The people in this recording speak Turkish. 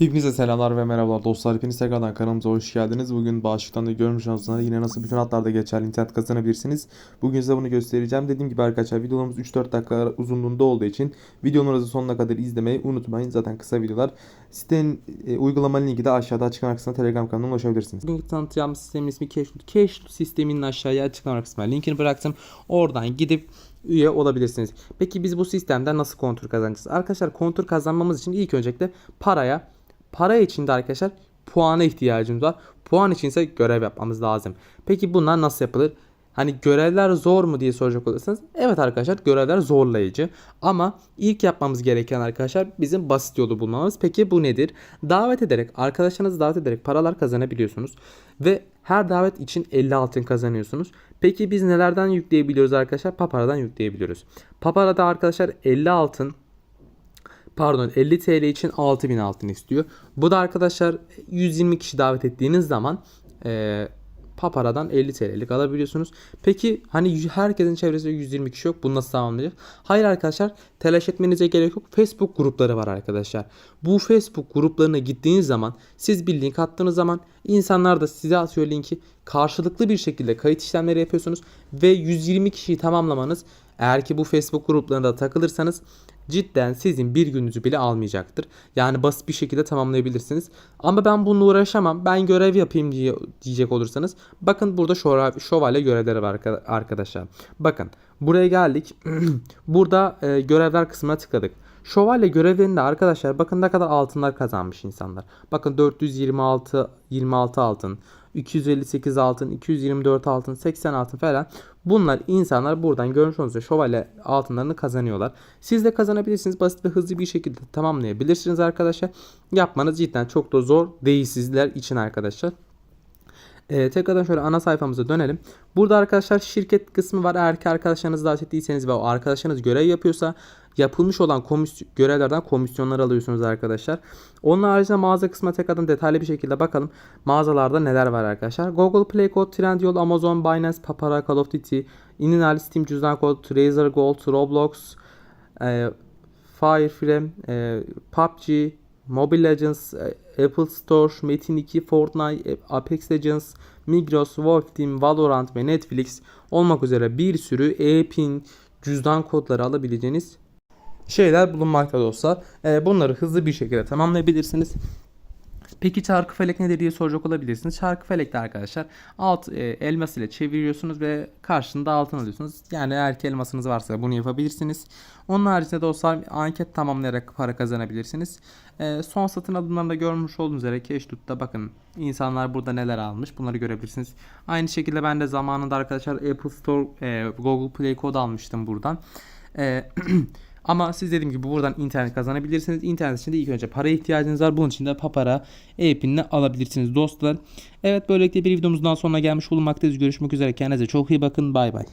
Hepinize selamlar ve merhabalar dostlar. Hepiniz tekrardan kanalımıza hoş geldiniz. Bugün başlıktan da görmüş olduğunuz yine nasıl bütün hatlarda geçerli internet kazanabilirsiniz. Bugün size bunu göstereceğim. Dediğim gibi arkadaşlar videolarımız 3-4 dakika uzunluğunda olduğu için videolarımızı sonuna kadar izlemeyi unutmayın. Zaten kısa videolar. Sitenin e, uygulama linki de aşağıda açıklama kısmına Telegram kanalına ulaşabilirsiniz. Bugün tanıtacağım sistemin ismi Cashflow. Cashflow sisteminin aşağıya açıklama kısmına linkini bıraktım. Oradan gidip üye olabilirsiniz. Peki biz bu sistemden nasıl kontur kazanacağız? Arkadaşlar kontur kazanmamız için ilk öncelikle paraya, para için de arkadaşlar puana ihtiyacımız var. Puan için ise görev yapmamız lazım. Peki bunlar nasıl yapılır? Hani görevler zor mu diye soracak olursanız evet arkadaşlar görevler zorlayıcı ama ilk yapmamız gereken arkadaşlar bizim basit yolu bulmamız. Peki bu nedir? Davet ederek arkadaşlarınızı davet ederek paralar kazanabiliyorsunuz ve her davet için 50 altın kazanıyorsunuz. Peki biz nelerden yükleyebiliyoruz arkadaşlar? Papara'dan yükleyebiliyoruz. Papara'da arkadaşlar 50 altın pardon 50 TL için 6000 altın istiyor. Bu da arkadaşlar 120 kişi davet ettiğiniz zaman e, Papara'dan 50 TL'lik alabiliyorsunuz. Peki hani herkesin çevresinde 120 kişi yok. Bunu nasıl tamamlayacak? Hayır arkadaşlar telaş etmenize gerek yok. Facebook grupları var arkadaşlar. Bu Facebook gruplarına gittiğiniz zaman siz bir link attığınız zaman insanlar da size atıyor linki. Karşılıklı bir şekilde kayıt işlemleri yapıyorsunuz ve 120 kişiyi tamamlamanız eğer ki bu Facebook gruplarında takılırsanız cidden sizin bir gününüzü bile almayacaktır. Yani basit bir şekilde tamamlayabilirsiniz. Ama ben bununla uğraşamam. Ben görev yapayım diye diyecek olursanız bakın burada şövalye, görevleri var arka- arkadaşlar. Bakın buraya geldik. burada e, görevler kısmına tıkladık. Şövalye görevlerinde arkadaşlar bakın ne kadar altınlar kazanmış insanlar. Bakın 426 26 altın, 258 altın, 224 altın, 80 altın falan. Bunlar insanlar buradan görmüş olduğunuz üzere şövalye altınlarını kazanıyorlar. Siz de kazanabilirsiniz. Basit ve hızlı bir şekilde tamamlayabilirsiniz arkadaşlar. Yapmanız cidden çok da zor değil sizler için arkadaşlar. Ee, tekrardan şöyle ana sayfamıza dönelim. Burada arkadaşlar şirket kısmı var. Eğer ki arkadaşlarınızı davet ettiyseniz ve o arkadaşlarınız görev yapıyorsa yapılmış olan komis- görevlerden komisyonlar alıyorsunuz arkadaşlar. Onun haricinde mağaza kısmına tekrardan detaylı bir şekilde bakalım. Mağazalarda neler var arkadaşlar. Google Play Code, Trendyol, Amazon, Binance, Papara, Call of Duty, Ininal, Steam, Cüzdan Kod, Razer Gold, Roblox, e, Fireframe, e, PUBG, Mobile Legends, e, Apple Store, Metin 2, Fortnite, e, Apex Legends, Migros, Wolf Team, Valorant ve Netflix olmak üzere bir sürü e-pin, cüzdan kodları alabileceğiniz şeyler bulunmakta dostlar. E, bunları hızlı bir şekilde tamamlayabilirsiniz. Peki çarkı felek nedir diye soracak olabilirsiniz. Çarkı felekte arkadaşlar alt e, elmas ile çeviriyorsunuz ve karşında altın alıyorsunuz. Yani eğer ki elmasınız varsa bunu yapabilirsiniz. Onun haricinde dostlar anket tamamlayarak para kazanabilirsiniz. E, son satın alımlarında görmüş olduğunuz üzere Cashdoot'ta bakın insanlar burada neler almış bunları görebilirsiniz. Aynı şekilde ben de zamanında arkadaşlar Apple Store, e, Google Play kod almıştım buradan. E, Ama siz dediğim gibi buradan internet kazanabilirsiniz. İnternet için de ilk önce para ihtiyacınız var. Bunun için de Papara e-pinini alabilirsiniz dostlar. Evet böylelikle bir videomuzdan sonuna gelmiş bulunmaktayız. Görüşmek üzere. Kendinize çok iyi bakın. Bay bay.